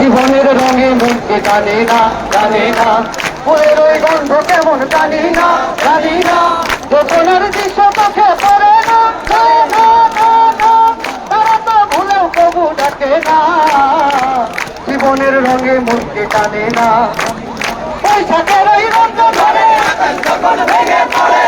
জীবনের রঙে মুক্তি জানে না জানে না। ফুলের ওই গন্ধ কেমন জানি না জানি না। গোপনের দৃশ্য চোখে পড়ে না তারা তো ভুলেও কবু ডাকে না। জীবনের রঙে মুক্তি জানে না। বৈশাখের ওই রঙ ধরে যখন ভেঙে পড়ে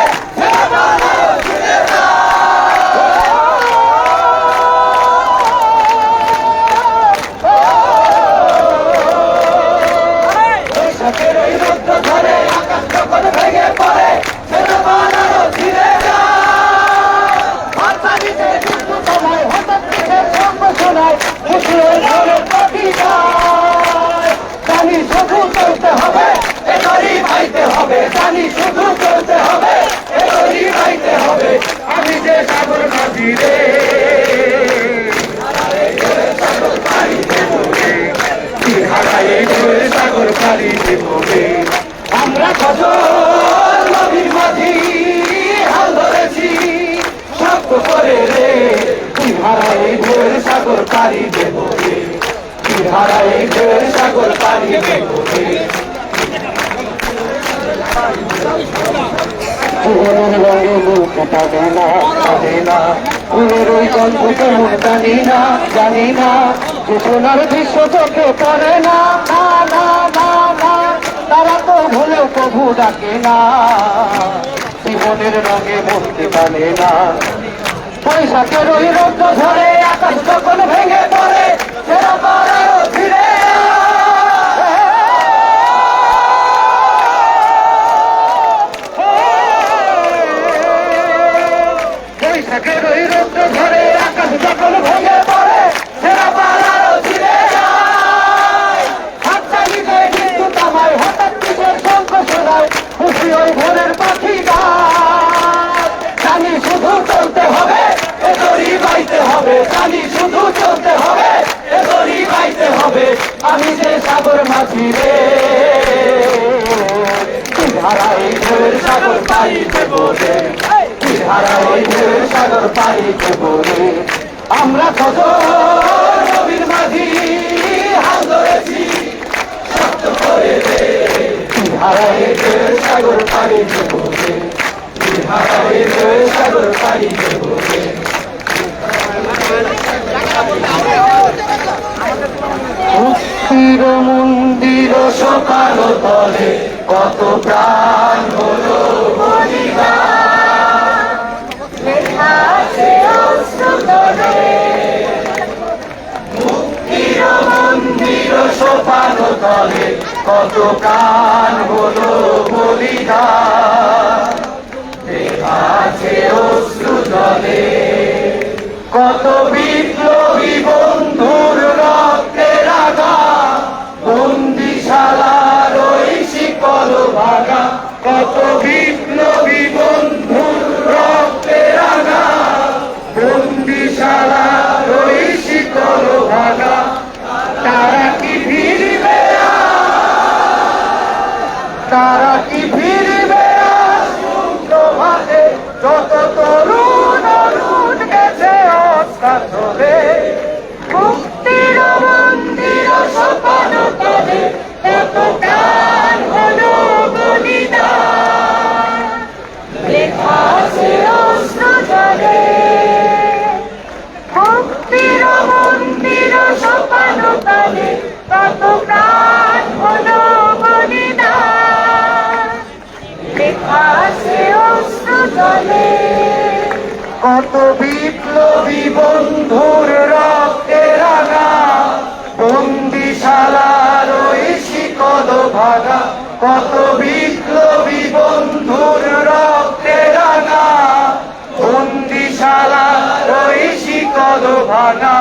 হারায় ঢেউয়ের সাগর পাড়ি দেববে আমরা কত নদীর মাঝি হাল ধরেছি শক্ত করে রে হারায় ঢেউয়ের সাগর পাড়ি ঢেউয়ের সাগর পাড়ি দেববে জীবনের রঙে মুখ না ফুলের ওই গল্প কেমন জানি না জানি না। যে সোনার দৃশ্য চোখে পড়ে না না না তারা তো ভুলেও প্রভু ডাকে না। জীবনের রঙে মুক্তি পারে না। বৈশাখের ওই রৌদ্র ধরে আকাশ যখন ভেঙে পড়ে, সেরা আমি যে সাগর মাঝি রে ধারাই ঢেউয়ের সাগর পাই দেব রে ধারাই ঢেউয়ের সাগর পাই দেব রে আমরা কত নবীর মাঝি, হাল ধরেছি, শক্ত করে রে। ধারাই ঢেউয়ের সাগর পাই দেব রে ধারাই ঢেউয়ের সাগর পাই দেব রে মুক্তির মন্দির সকালো তলে কত প্রাণ হলো তলে কত প্রাণ হলো বলিদান। আছে অশ্রু কত বিপ্লবী তরুণ গেছে অস্কার মুক্তির কত বিপ্লবী বন্ধুর রক্তে রাঙা, বন্দিশালার ওই শিকল ভাগা কত বিপ্লবী বন্ধুর রক্তে রাঙা, বন্দিশালার ওই শিকল ভাগা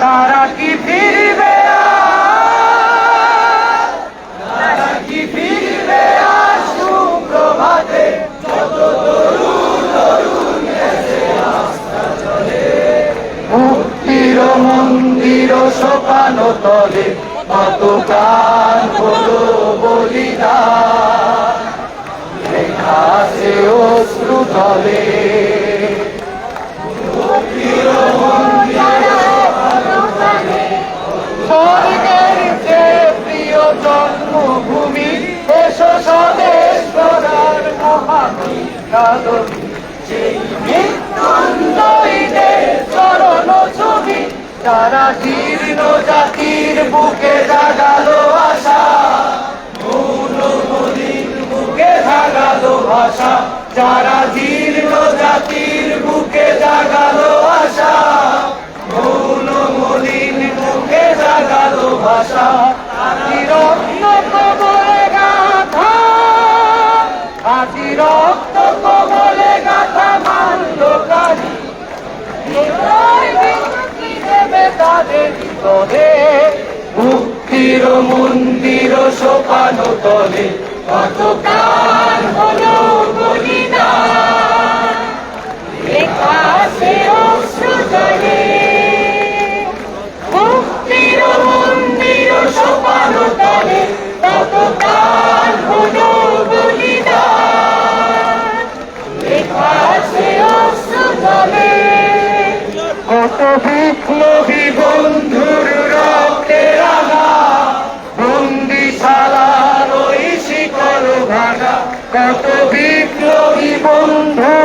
তারা কি ফিরবে সোপানো তলে কত প্রাণ হলো বলিদান? অশ্রু তলে। জন্মভূমি এসো স্বদেশ গড়ার মহাবী তারা জীর্ণ জাতির বুকে জাগালো আশা মৌলমলিন বুকে জাগালো ভাষা। যারা জীর্ণ জাতির বুকে জাগালো আশা মৌলমলিন বুকে জাগালো ভাষা। হৃদয়ে মুক্তির মন্দির সোপানো তলে হলো মুক্তির মন্দির সোপানো তলে কতকাল হলো বলিদান কত ওই